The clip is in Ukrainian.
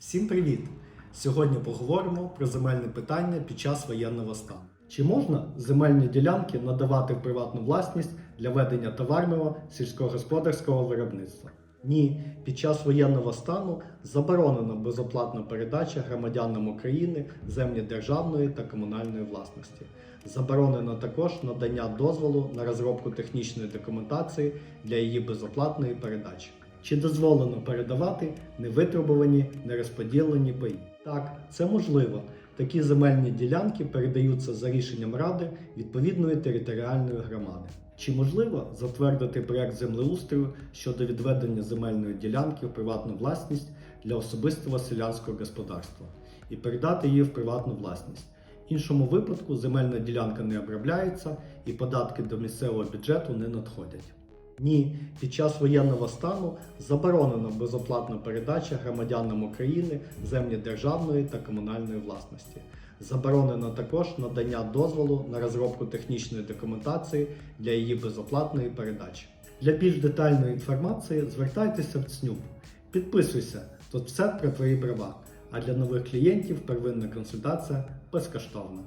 Всім привіт! Сьогодні поговоримо про земельне питання під час воєнного стану. Чи можна земельні ділянки надавати в приватну власність для ведення товарного сільськогосподарського виробництва? Ні, під час воєнного стану заборонена безоплатна передача громадянам України землі державної та комунальної власності. Заборонено також надання дозволу на розробку технічної документації для її безоплатної передачі. Чи дозволено передавати невитребувані нерозподілені паї? Так, це можливо. Такі земельні ділянки передаються за рішенням ради відповідної територіальної громади. Чи можливо затвердити проект землеустрою щодо відведення земельної ділянки в приватну власність для особистого селянського господарства і передати її в приватну власність? В іншому випадку земельна ділянка не обробляється і податки до місцевого бюджету не надходять. Ні, під час воєнного стану заборонена безоплатна передача громадянам України землі державної та комунальної власності. Заборонено також надання дозволу на розробку технічної документації для її безоплатної передачі. Для більш детальної інформації звертайтеся в ЦНЮП. Підписуйся, тут все про твої права. А для нових клієнтів первинна консультація безкоштовна.